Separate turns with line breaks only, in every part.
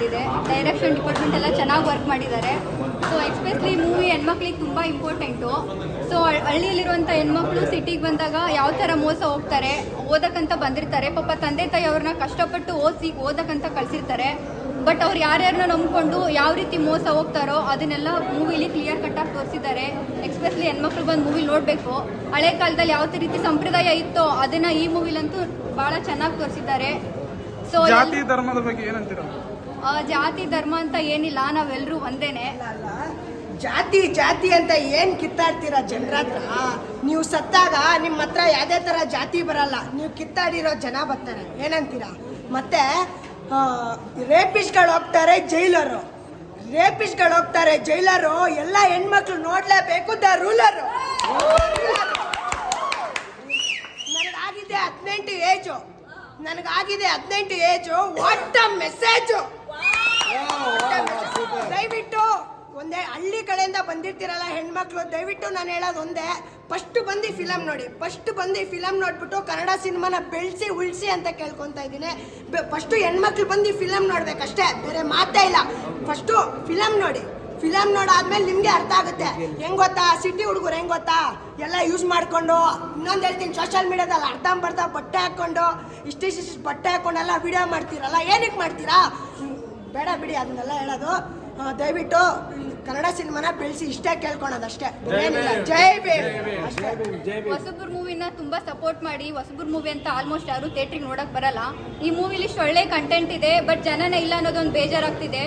Department ಎಲ್ಲ ಚೆನ್ನಾಗಿ work ಮಾಡಿದ್ದಾರೆ. ಸೊ ಎಕ್ಸ್ಪೆಷಲಿ ಮೂವಿ ಹೆಣ್ಮಕ್ಳಿಗೆ ತುಂಬ ಇಂಪಾರ್ಟೆಂಟು ಸೊ ಹಳ್ಳಿಯಲ್ಲಿರುವಂಥ ಹೆಣ್ಮಕ್ಳು ಸಿಟಿಗೆ ಬಂದಾಗ ಯಾವ ಥರ ಮೋಸ ಹೋಗ್ತಾರೆ, ಓದಕ್ಕಂತ ಬಂದಿರ್ತಾರೆ. ಪಾಪ ತಂದೆ ತಾಯಿ ಅವ್ರನ್ನ ಕಷ್ಟಪಟ್ಟು ಓದಿಸಿ, ಓದಕ್ಕಂತ ಕಳಿಸಿರ್ತಾರೆ. ಬಟ್ ಅವ್ರು ಯಾರ್ಯಾರನ್ನ ನಂಬ್ಕೊಂಡು ಯಾವ ರೀತಿ ಮೋಸ ಹೋಗ್ತಾರೋ ಅದನ್ನೆಲ್ಲ ಮೂವಿಲಿ ಕ್ಲಿಯರ್ ಕಟ್ಟಾಗಿ ತೋರಿಸಿದ್ದಾರೆ. ಎಕ್ಸ್ಪೆಷಲಿ ಹೆಣ್ಮಕ್ಳು ಬಂದು ಮೂವಿ ನೋಡಬೇಕು. ಹಳೆ ಕಾಲದಲ್ಲಿ ಯಾವ ರೀತಿ ಸಂಪ್ರದಾಯ ಇತ್ತೋ ಅದನ್ನು ಈ ಮೂವಿಲಂತೂ ಭಾಳ ಚೆನ್ನಾಗಿ ತೋರಿಸಿದ್ದಾರೆ. ಸೊ
ಜಾತಿ, ಧರ್ಮದ ಬಗ್ಗೆ ಏನಂತೀರ?
ಜಾತಿ ಧರ್ಮ ಅಂತ ಏನಿಲ್ಲ ನಾವೆಲ್ಲರೂ ಒಂದೇನೆ.
ಜಾತಿ ಜಾತಿ ಅಂತ ಏನ್ ಕಿತ್ತಾಡ್ತೀರಾ ಜನರ ಹತ್ರ ನೀವು ಸತ್ತಾಗ ನಿಮ್ಮ ಹತ್ರ ಯಾವುದೇ ತರ ಜಾತಿ ಬರಲ್ಲ. ನೀವು ಕಿತ್ತಾಡಿರೋ ಜನ ಬರ್ತಾರೆ. ಏನಂತೀರಾ? ಮತ್ತೆ ರೇಪಿಸ್ಟ್ಗಳು ಹೋಗ್ತಾರೆ ಜೈಲರು. ರೇಪಿಸ್ಟ್ಗಳು ಹೋಗ್ತಾರೆ ಜೈಲರು. ಎಲ್ಲ ಹೆಣ್ಮಕ್ಳು ನೋಡ್ಲೇಬೇಕು ದ ರೂಲರು. ನನಗಾಗಿದೆ ಹದಿನೆಂಟು ಏಜು. ನನಗಾಗಿದೆ ಹದಿನೆಂಟು ಏಜು. ವಾಟ್ ಅ ಮೆಸೇಜು ದಯವಿಟ್ಟು ಒಂದೇ ಹಳ್ಳಿ ಕಡೆಯಿಂದ ಬಂದಿರ್ತೀರಲ್ಲ ಹೆಣ್ಮಕ್ಳು, ದಯವಿಟ್ಟು ನಾನು ಹೇಳೋದು ಒಂದೇ ಫಸ್ಟ್ ಬಂದು ಫಿಲಮ್ ನೋಡಿ. ಫಸ್ಟ್ ಬಂದು ಫಿಲಮ್ ನೋಡ್ಬಿಟ್ಟು ಕನ್ನಡ ಸಿನಿಮಾನ ಬೆಳೆಸಿ, ಉಳಿಸಿ ಅಂತ ಕೇಳ್ಕೊತಾ ಇದ್ದೀನಿ. ಫಸ್ಟು ಹೆಣ್ಮಕ್ಳು ಬಂದು ಫಿಲಮ್ ನೋಡ್ಬೇಕಷ್ಟೇ, ಬೇರೆ ಮಾತೇ ಇಲ್ಲ. ಫಸ್ಟು ಫಿಲಮ್ ನೋಡಿ. ಫಿಲಮ್ ನೋಡಾದ್ಮೇಲೆ ನಿಮಗೆ ಅರ್ಥ ಆಗುತ್ತೆ. ಹೆಂಗ್ ಗೊತ್ತಾ? ಸಿಟಿ ಹುಡುಗರು ಹೆಂಗ್ ಗೊತ್ತಾ? ಎಲ್ಲ ಯೂಸ್ ಮಾಡ್ಕೊಂಡು, ಇನ್ನೊಂದು ಹೇಳ್ತೀನಿ ಸೋಷಿಯಲ್ ಮೀಡಿಯಾದಲ್ಲಿ ಅರ್ಧ ಬರ್ತಾ ಬಟ್ಟೆ ಹಾಕೊಂಡು ಇಷ್ಟಿಷ್ಟು ಬಟ್ಟೆ ಹಾಕೊಂಡೆಲ್ಲ ವಿಡಿಯೋ ಮಾಡ್ತೀರಲ್ಲ, ಏನಕ್ಕೆ ಮಾಡ್ತೀರಾ? ಬೇಡ ಬಿಡಿ ಅದನ್ನೆಲ್ಲ ಹೇಳೋದು. ದಯವಿಟ್ಟು ಕನ್ನಡ ಸಿನಿಮಾನ ಬೆಳೆಸಿ ಇಷ್ಟೇ ಕೇಳ್ಕೊಳೋದಷ್ಟೇ. ಅಷ್ಟೇ. ಜೈ ಬೇಬಿ ಅಷ್ಟೇ
ಹೊಸಬ್ರ ಮೂವಿನ ತುಂಬಾ ಸಪೋರ್ಟ್ ಮಾಡಿ ಹೊಸಬ್ರ ಮೂವಿ ಅಂತ ಆಲ್ಮೋಸ್ಟ್ ಯಾರು ಥಿಯೇಟ್ರಿಗೆ ನೋಡಕ್ ಬರಲ್ಲ. ಈ ಮೂವಿಲಿ ಇಷ್ಟು ಒಳ್ಳೆ ಕಂಟೆಂಟ್ ಇದೆ ಬಟ್ ಜನನೇ ಇಲ್ಲ ಅನ್ನೋದೊಂದು ಬೇಜಾರಾಗ್ತಿದೆ.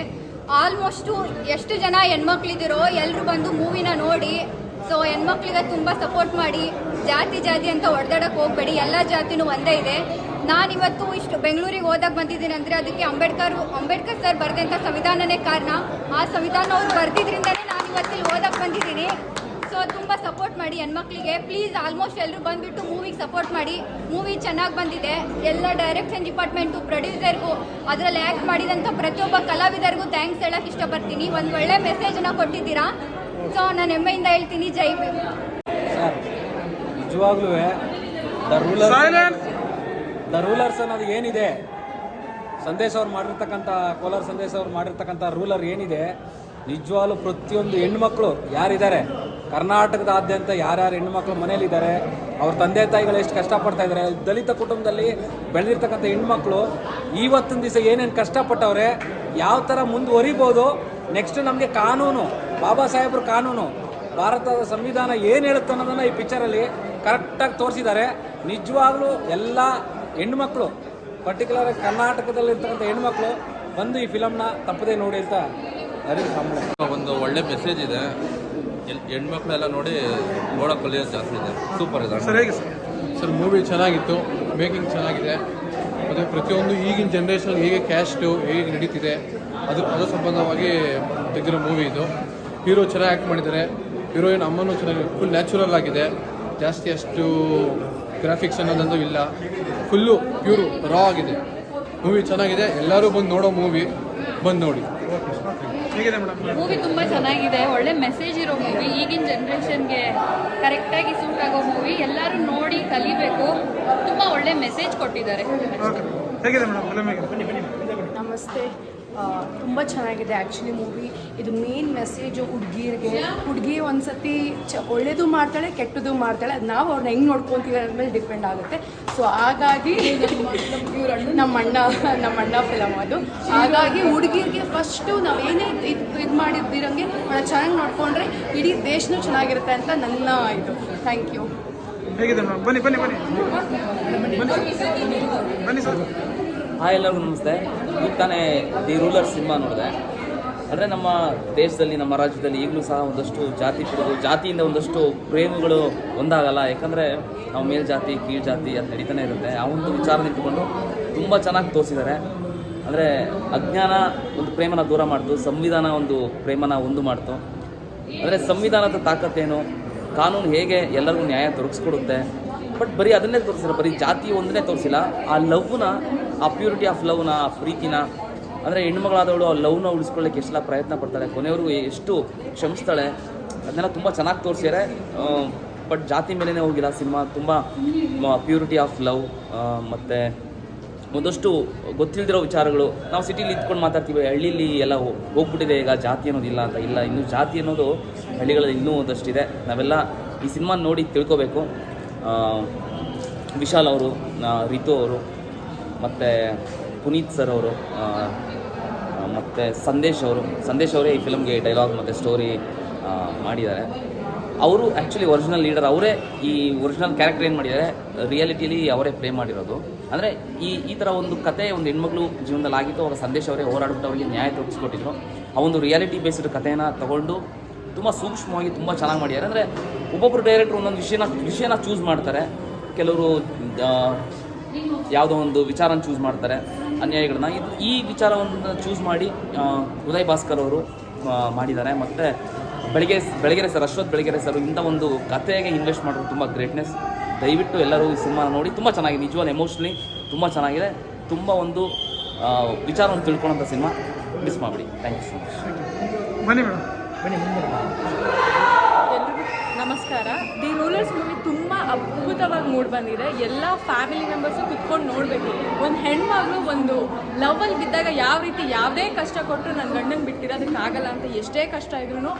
ಆಲ್ಮೋಸ್ಟು ಎಷ್ಟು ಜನ ಹೆಣ್ಮಕ್ಳಿದಿರೋ ಎಲ್ಲರೂ ಬಂದು ಮೂವಿನ ನೋಡಿ ಸೊ ಹೆಣ್ಮಕ್ಳಿಗೆ ತುಂಬ ಸಪೋರ್ಟ್ ಮಾಡಿ ಜಾತಿ ಜಾತಿ ಅಂತ ಹೊಡೆದಾಡಕ್ಕೆ ಹೋಗ್ಬೇಡಿ ಎಲ್ಲ ಜಾತಿನೂ ಒಂದೇ ಇದೆ. ನಾನಿವತ್ತು ಇಷ್ಟು ಬೆಂಗಳೂರಿಗೆ ಓದಕ್ಕೆ ಬಂದಿದ್ದೀನಿ ಅಂದರೆ ಅದಕ್ಕೆ ಅಂಬೇಡ್ಕರ್ ಅಂಬೇಡ್ಕರ್ ಸರ್ ಬರೆದಂಥ ಸಂವಿಧಾನನೇ ಕಾರಣ. ಆ ಸಂವಿಧಾನ ಅವ್ರು ಬರೆದಿದ್ರಿಂದನೇ ನಾನು ಇವತ್ತಿಲ್ಲಿ ಓದಕ್ಕೆ ಬಂದಿದ್ದೀನಿ. ಸೊ ತುಂಬ ಸಪೋರ್ಟ್ ಮಾಡಿ ಹೆಣ್ಮಕ್ಳಿಗೆ. ಪ್ಲೀಸ್ ಆಲ್ಮೋಸ್ಟ್ ಎಲ್ಲರೂ ಬಂದುಬಿಟ್ಟು ಮೂವಿಗೆ ಸಪೋರ್ಟ್ ಮಾಡಿ. ಮೂವಿ ಚೆನ್ನಾಗಿ ಬಂದಿದೆ. ಎಲ್ಲ ಡೈರೆಕ್ಷನ್ ಡಿಪಾರ್ಟ್ಮೆಂಟು ಪ್ರೊಡ್ಯೂಸರ್ಗೂ ಅದರಲ್ಲಿ ಆ್ಯಕ್ಟ್ ಮಾಡಿದಂಥ ಪ್ರತಿಯೊಬ್ಬ ಕಲಾವಿದರಿಗೂ ಥ್ಯಾಂಕ್ಸ್ ಹೇಳಕ್ಕೆ ಇಷ್ಟಪಡ್ತೀನಿ. ಒಂದು ಒಳ್ಳೆ ಮೆಸೇಜನ್ನ ಕೊಟ್ಟಿದ್ದೀರಾ? ಸೊ ನಾನು ಹೆಮ್ಮೆಯಿಂದ ಹೇಳ್ತೀನಿ. ಜೈ
ನಿಜವಾಗ್ಲೂ ದ ರೂಲರ್ಸ್ ಅನ್ನೋದು ಏನಿದೆ? ಸಂದೇಶ ಅವ್ರು ಮಾಡಿರ್ತಕ್ಕಂಥ, ಕೋಲಾರ ಸಂದೇಶ್ ಅವ್ರು ಮಾಡಿರ್ತಕ್ಕಂಥ ರೂಲರ್ ಏನಿದೆ? ನಿಜವಾಗ್ಲೂ ಪ್ರತಿಯೊಂದು ಹೆಣ್ಮಕ್ಳು ಯಾರಿದ್ದಾರೆ? ಕರ್ನಾಟಕದಾದ್ಯಂತ ಯಾರ್ಯಾರು ಹೆಣ್ಮಕ್ಳು ಮನೇಲಿದ್ದಾರೆ ಅವ್ರ ತಂದೆ ತಾಯಿಗಳು ಎಷ್ಟು ಕಷ್ಟಪಡ್ತಾ ಇದ್ದಾರೆ? ದಲಿತ ಕುಟುಂಬದಲ್ಲಿ ಬೆಳೆದಿರ್ತಕ್ಕಂಥ ಹೆಣ್ಮಕ್ಳು ಇವತ್ತಿನ ದಿವಸ ಏನೇನು ಕಷ್ಟಪಟ್ಟವ್ರೆ, ಯಾವ ಥರ ಮುಂದುವರಿಬೋದು? ನೆಕ್ಸ್ಟ್ ನಮಗೆ ಕಾನೂನು, ಬಾಬಾ ಸಾಹೇಬ್ರ ಕಾನೂನು, ಭಾರತದ ಸಂವಿಧಾನ ಏನು ಹೇಳುತ್ತೆ ಅನ್ನೋದನ್ನು ಈ ಪಿಕ್ಚರಲ್ಲಿ ಕರೆಕ್ಟಾಗಿ ತೋರಿಸಿದ್ದಾರೆ. ನಿಜವಾಗ್ಲೂ ಎಲ್ಲ ಹೆಣ್ಮಕ್ಳು ಪರ್ಟಿಕ್ಯುಲರ್ ಕರ್ನಾಟಕದಲ್ಲಿರ್ತಕ್ಕಂಥ ಹೆಣ್ಮಕ್ಳು ಬಂದು ಈ ಫಿಲಮ್ನ ತಪ್ಪದೇ ನೋಡಿ ಅಂತ ಅರಿವು ಸಂಬಳ.
ಒಂದು ಒಳ್ಳೆ ಮೆಸೇಜ್ ಇದೆ. ಎಲ್- ಹೆಣ್ಮಕ್ಳೆಲ್ಲ ನೋಡಿ ನೋಡೋ ಕಲಿಯೋದು ಜಾಸ್ತಿ ಇದೆ. ಸೂಪರ್ ಇದೆ.
ಸರ್ ಹೇಗೆ ಸರ್?
ಸರ್ ಮೂವಿ ಚೆನ್ನಾಗಿತ್ತು ಮೇಕಿಂಗ್ ಚೆನ್ನಾಗಿದೆ. ಮತ್ತು ಪ್ರತಿಯೊಂದು ಈಗಿನ ಜನ್ರೇಷನ್ ಹೇಗೆ ಕ್ಯಾಸ್ಟು ಹೇಗೆ ನಡೀತಿದೆ ಅದು ಅದರ ಸಂಬಂಧವಾಗಿ ತೆಗೆದಿರೋ ಮೂವಿ ಇದು. ಹೀರೋ ಚೆನ್ನಾಗಿ ಆ್ಯಕ್ಟ್ ಮಾಡಿದ್ದಾರೆ. ಹೀರೋಯಿನ್ ಅಮ್ಮನೂ ಚೆನ್ನಾಗಿ ಫುಲ್ ನ್ಯಾಚುರಲ್ ಆಗಿದೆ. ಜಾಸ್ತಿ ಅಷ್ಟು ಗ್ರಾಫಿಕ್ಸ್ ಅನ್ನೋದೊಂದು ಇಲ್ಲ. ಫುಲ್ಲು ಪ್ಯೂರು ರಾ ಆಗಿದೆ. ಮೂವಿ ಚೆನ್ನಾಗಿದೆ. ಎಲ್ಲರೂ ಬಂದು ನೋಡೋ ಮೂವಿ ಬಂದು ನೋಡಿ.
ಮೂವಿ ತುಂಬ ಚೆನ್ನಾಗಿದೆ. ಒಳ್ಳೆ ಮೆಸೇಜ್ ಇರೋ ಮೂವಿ ಈಗಿನ ಜನ್ರೇಷನ್ಗೆ ಕರೆಕ್ಟಾಗಿ ಸೂಟ್ ಆಗೋ ಮೂವಿ ಎಲ್ಲರೂ ನೋಡಿ ಕಲಿಬೇಕು. ತುಂಬ ಒಳ್ಳೆ ಮೆಸೇಜ್ ಕೊಟ್ಟಿದ್ದಾರೆ.
ನಮಸ್ತೆ. ತುಂಬ ಚೆನ್ನಾಗಿದೆ ಆ್ಯಕ್ಚುಲಿ ಮೂವಿ ಇದು ಮೇನ್ ಮೆಸೇಜು ಹುಡುಗಿರಿಗೆ. ಹುಡುಗಿ ಒಂದ್ಸತಿ ಚ, ಒಳ್ಳೇದು ಮಾಡ್ತಾಳೆ ಕೆಟ್ಟದು ಮಾಡ್ತಾಳೆ. ಅದು ನಾವು ಅವ್ರನ್ನ ಹೆಂಗೆ ನೋಡ್ಕೊತೀವಿ ಅನ್ನೋದ್ಮೇಲೆ ಡಿಪೆಂಡ್ ಆಗುತ್ತೆ. ಸೊ ಹಾಗಾಗಿ ನಮ್ಮ ಅಣ್ಣ ನಮ್ಮ ಅಣ್ಣ ಫಿಲಮ್ ಅದು. ಹಾಗಾಗಿ ಹುಡುಗಿರಿಗೆ ಫಸ್ಟು ನಾವು ಏನೇ ಇದು ಇದು ಮಾಡಿದ್ದಿರಂಗೆ ಅವಳ ಚೆನ್ನಾಗಿ ನೋಡಿಕೊಂಡ್ರೆ ಇಡೀ ದೇಶನೂ ಚೆನ್ನಾಗಿರುತ್ತೆ ಅಂತ ನನ್ನ ಇದು. ಥ್ಯಾಂಕ್ ಯು
ಹೇಗಿದೆ ಬನ್ನಿ ಬನ್ನಿ ಬನ್ನಿ. ಬನ್ನಿ, ಸರ್.
ಹಾಯ್ ಎಲ್ಲರಿಗೂ ನಮಸ್ತೆ. ಈಗ ತಾನೇ ದಿ ರೂಲರ್ ಸಿನಿಮಾ ನೋಡಿದೆ. ಅಂದರೆ ನಮ್ಮ ದೇಶದಲ್ಲಿ, ನಮ್ಮ ರಾಜ್ಯದಲ್ಲಿ ಈಗಲೂ ಸಹ ಒಂದಷ್ಟು ಜಾತಿ ಜಾತಿಯಿಂದ ಒಂದಷ್ಟು ಪ್ರೇಮಗಳು ಒಂದಾಗಲ್ಲ. ಯಾಕಂದರೆ ನಾವು ಮೇಲ್ಜಾತಿ ಜಾತಿ ಅಂತ ನಡೀತಾನೆ ಇರುತ್ತೆ. ಆ ಒಂದು ವಿಚಾರ ನಿಂತ್ಕೊಂಡು ತುಂಬ ಚೆನ್ನಾಗಿ ತೋರಿಸಿದ್ದಾರೆ. ಅಂದರೆ ಅಜ್ಞಾನ ಒಂದು ಪ್ರೇಮನ ದೂರ ಮಾಡ್ತು, ಸಂವಿಧಾನ ಒಂದು ಪ್ರೇಮನ ಒಂದು ಮಾಡ್ತು. ಅಂದರೆ ಸಂವಿಧಾನದ ತಾಕತ್ತೇನು ಕಾನೂನು ಹೇಗೆ ಎಲ್ಲರಿಗೂ ನ್ಯಾಯ ದೊರಕಿಸ್ಕೊಡುತ್ತೆ? ಬಟ್ ಬರೀ ಅದನ್ನೇ ತೋರಿಸಿಲ್ಲ, ಬರೀ ಜಾತಿ ಒಂದನ್ನೇ ತೋರಿಸಿಲ್ಲ. ಆ ಲವ್ನ ಆ ಪ್ಯೂರಿಟಿ ಆಫ್ ಲವ್ನ ಆ ಪ್ರೀತಿನ, ಅಂದರೆ ಹೆಣ್ಮಗಳಾದವಳು ಆ ಲವ್ನ ಉಳಿಸ್ಕೊಳ್ಳೋಕ್ಕೆ ಎಷ್ಟೆಲ್ಲ ಪ್ರಯತ್ನ ಪಡ್ತಾಳೆ ಕೊನೆಯವರು ಎಷ್ಟು ಕ್ಷಮಿಸ್ತಾಳೆ ಅದನ್ನೆಲ್ಲ ತುಂಬ ಚೆನ್ನಾಗಿ ತೋರಿಸಿದ್ದಾರೆ ಬಟ್ ಜಾತಿ ಮೇಲೇ ಹೋಗಿಲ್ಲ ಸಿನಿಮಾ, ತುಂಬ ಪ್ಯೂರಿಟಿ ಆಫ್ ಲವ್ ಮತ್ತು ಒಂದಷ್ಟು ಗೊತ್ತಿಲ್ದಿರೋ ವಿಚಾರಗಳು. ನಾವು ಸಿಟಿಲಿ ಇದ್ಕೊಂಡು ಮಾತಾಡ್ತೀವಿ, ಹಳ್ಳಿಲಿ ಎಲ್ಲ ಹೋಗ್ಬಿಟ್ಟಿದೆ, ಈಗ ಜಾತಿ ಅನ್ನೋದಿಲ್ಲ ಅಂತ, ಇಲ್ಲ, ಇನ್ನೂ ಜಾತಿ ಅನ್ನೋದು ಹಳ್ಳಿಗಳಲ್ಲಿ ಇನ್ನೂ ಒಂದಷ್ಟಿದೆ. ನಾವೆಲ್ಲ ಈ ಸಿನಿಮಾ ನೋಡಿ ತಿಳ್ಕೊಬೇಕು. ವಿಶಾಲ್ ಅವರು ರಿತು ಅವರು ಮತ್ತು ಪುನೀತ್ ಸರ್ ಅವರು ಮತ್ತು ಸಂದೇಶ್ ಅವರು. ಸಂದೇಶ್ ಅವರೇ ಈ ಫಿಲಮ್ಗೆ ಡೈಲಾಗ್ ಮತ್ತು ಸ್ಟೋರಿ ಮಾಡಿದ್ದಾರೆ. ಅವರು ಆ್ಯಕ್ಚುಲಿ ಒರಿಜಿನಲ್ ಲೀಡರ್ ಅವರೇ ಈ ಒರಿಜಿನಲ್ ಕ್ಯಾರೆಕ್ಟರ್ ಏನು ಮಾಡಿದ್ದಾರೆ? ರಿಯಾಲಿಟಿಲಿ ಅವರೇ ಪ್ಲೇ ಮಾಡಿರೋದು. ಅಂದರೆ ಈ ಈ ಥರ ಒಂದು ಕತೆ ಒಂದು ಹೆಣ್ಮಗಳು ಜೀವನದಲ್ಲಿ ಆಗಿತ್ತು, ಅವರ ಸಂದೇಶ ಅವರೇ ಹೋರಾಡ್ಬಿಟ್ಟು ಅವರಿಗೆ ನ್ಯಾಯ ತೋರಿಸ್ಕೊಟ್ಟಿದ್ರು. ಆ ಒಂದು ರಿಯಾಲಿಟಿ ಬೇಸ್ಡ್ ಕಥೆನ ತಗೊಂಡು ತುಂಬ ಸೂಕ್ಷ್ಮವಾಗಿ ತುಂಬ ಚೆನ್ನಾಗಿ ಮಾಡಿದ್ದಾರೆ. ಅಂದರೆ ಒಬ್ಬೊಬ್ಬರು ಡೈರೆಕ್ಟ್ರು ಒಂದೊಂದು ವಿಷಯನ ವಿಷಯನ ಚೂಸ್ ಮಾಡ್ತಾರೆ. ಕೆಲವರು ಯಾವುದೋ ಒಂದು ವಿಚಾರನ ಚೂಸ್ ಮಾಡ್ತಾರೆ ಅನ್ಯಾಯಗಳನ್ನ. ಇದು ಈ ವಿಚಾರವನ್ನು ಚೂಸ್ ಮಾಡಿ ಉದಯ್ ಭಾಸ್ಕರ್ ಅವರು ಮಾಡಿದ್ದಾರೆ. ಮತ್ತು ಬೆಳಗ್ಗೆ ಬೆಳಗೆರೆ ಸರ್ ಅಶ್ವಥ್ ಬೆಳಗೆರೆ ಸರ್ ಇಂಥ ಒಂದು ಕಥೆಗೆ ಇನ್ವೆಸ್ಟ್ ಮಾಡೋದು ತುಂಬ ಗ್ರೇಟ್ನೆಸ್ ದಯವಿಟ್ಟು ಎಲ್ಲರೂ ಈ ಸಿನಿಮಾನ ನೋಡಿ. ತುಂಬ ಚೆನ್ನಾಗಿದೆ ನಿಜವಾದ ಎಮೋಷ್ನಲಿ ತುಂಬ ಚೆನ್ನಾಗಿದೆ. ತುಂಬ ಒಂದು ವಿಚಾರವನ್ನು ತಿಳ್ಕೊಳ್ಳೋಂಥ ಸಿನಿಮಾ. ಮಿಸ್ ಮಾಡಿಬಿಡಿ. ಥ್ಯಾಂಕ್ ಯು ಸೊ ಮಚ್
ಬನ್ನಿ ಮೇಡಮ್. ಬನ್ನಿ.
ನಮಸ್ಕಾರ. ದಿ ರೂಲರ್ಸ್ ಮೂವಿ ತುಂಬ ಅದ್ಭುತವಾಗಿ ಮೂಡ್ ಬಂದಿದೆ. ಎಲ್ಲ ಫ್ಯಾಮಿಲಿ ಮೆಂಬರ್ಸು ಕುತ್ಕೊಂಡು ನೋಡಬೇಕು. ಒಂದು ಹೆಣ್ಮಗಳು ಒಂದು ಲವಲ್ಲಿ ಬಿದ್ದಾಗ ಯಾವ ರೀತಿ ಯಾವುದೇ ಕಷ್ಟ ಕೊಟ್ಟರು ನನ್ನ ಗಂಡನ ಆಗಲ್ಲ ಅಂತ ಎಷ್ಟೇ ಕಷ್ಟ ಇದ್ರೂ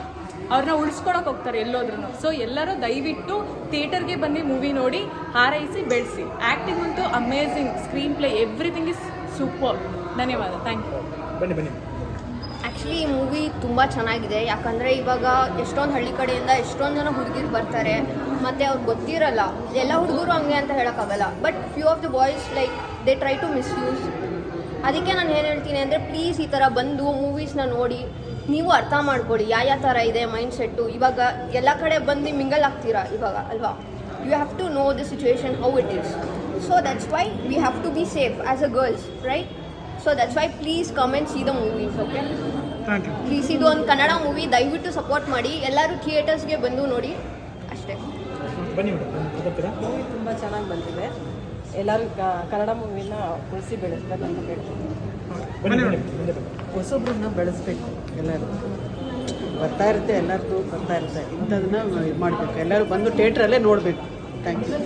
ಅವ್ರನ್ನ ಉಳಿಸ್ಕೊಳಕ್ಕೆ ಹೋಗ್ತಾರೆ ಎಲ್ಲೋದ್ರೂ ಸೊ ಎಲ್ಲರೂ ದಯವಿಟ್ಟು ಥಿಯೇಟರ್ಗೆ ಬಂದು ಮೂವಿ ನೋಡಿ, ಹಾರೈಸಿ, ಬೆಳೆಸಿ. ಆ್ಯಕ್ಟಿಂಗ್ ಅಂತೂ amazing screen play everything is super ಧನ್ಯವಾದ. ಥ್ಯಾಂಕ್ ಯು
ಬನ್ನಿ ಬನ್ನಿ.
ಆ್ಯಕ್ಚುಲಿ ಈ ಮೂವಿ ತುಂಬ ಚೆನ್ನಾಗಿದೆ. ಯಾಕಂದರೆ ಇವಾಗ ಎಷ್ಟೊಂದು ಹಳ್ಳಿ ಕಡೆಯಿಂದ ಎಷ್ಟೊಂದು ಜನ ಹುಡುಗಿರು ಬರ್ತಾರೆ, ಮತ್ತು ಅವ್ರು ಗೊತ್ತಿರಲ್ಲ. ಎಲ್ಲ ಹುಡುಗರು ಹಂಗೆ ಅಂತ ಹೇಳೋಕ್ಕಾಗಲ್ಲ. But few of the boys like they try to misuse ಅದಕ್ಕೆ ನಾನು ಏನು ಹೇಳ್ತೀನಿ ಅಂದರೆ ಪ್ಲೀಸ್ ಈ ಥರ ಬಂದು ಮೂವೀಸ್ನ ನೋಡಿ. ನೀವು ಅರ್ಥ ಮಾಡ್ಕೊಳ್ಳಿ. ಯಾವ ಯಾವ ಥರ ಇದೆ ಮೈಂಡ್ ಸೆಟ್ಟು ಇವಾಗ ಎಲ್ಲ ಕಡೆ ಬಂದು ಮಿಂಗಲ್ ಆಗ್ತೀರಾ ಇವಾಗ, ಅಲ್ವಾ? You have to know the situation how it is so that's why we have to be safe as a girls right so that's why please come and see the movies okay please ಇದು ಒಂದು Kannada movie ದಯವಿಟ್ಟು support ಮಾಡಿ. ಎಲ್ಲರೂ ಥಿಯೇಟರ್ಸ್ಗೆ ಬಂದು ನೋಡಿ. ಅಷ್ಟೇ.
ಬನ್ನಿ
movie ತುಂಬ ಚೆನ್ನಾಗಿ ಬಂದಿದೆ. ಎಲ್ಲರೂ ಕನ್ನಡ ಮೂವಿನ ಉಳಿಸಿ ಬೆಳೆಸ್ಬೇಕು ಅಂತ ಹೇಳ್ತೀನಿ ಹೊಸೊಬ್ರನ್ನ ಬೆಳೆಸ್ಬೇಕು ಎಲ್ಲರೂ. ಬರ್ತಾ ಇರುತ್ತೆ ಎಲ್ಲರದ್ದು ಬರ್ತಾ ಇರುತ್ತೆ. ಇಂಥದನ್ನ ಇದು ಮಾಡಬೇಕು. ಎಲ್ಲರೂ ಬಂದು ಥಿಯೇಟ್ರಲ್ಲೇ ನೋಡಬೇಕು. Thank you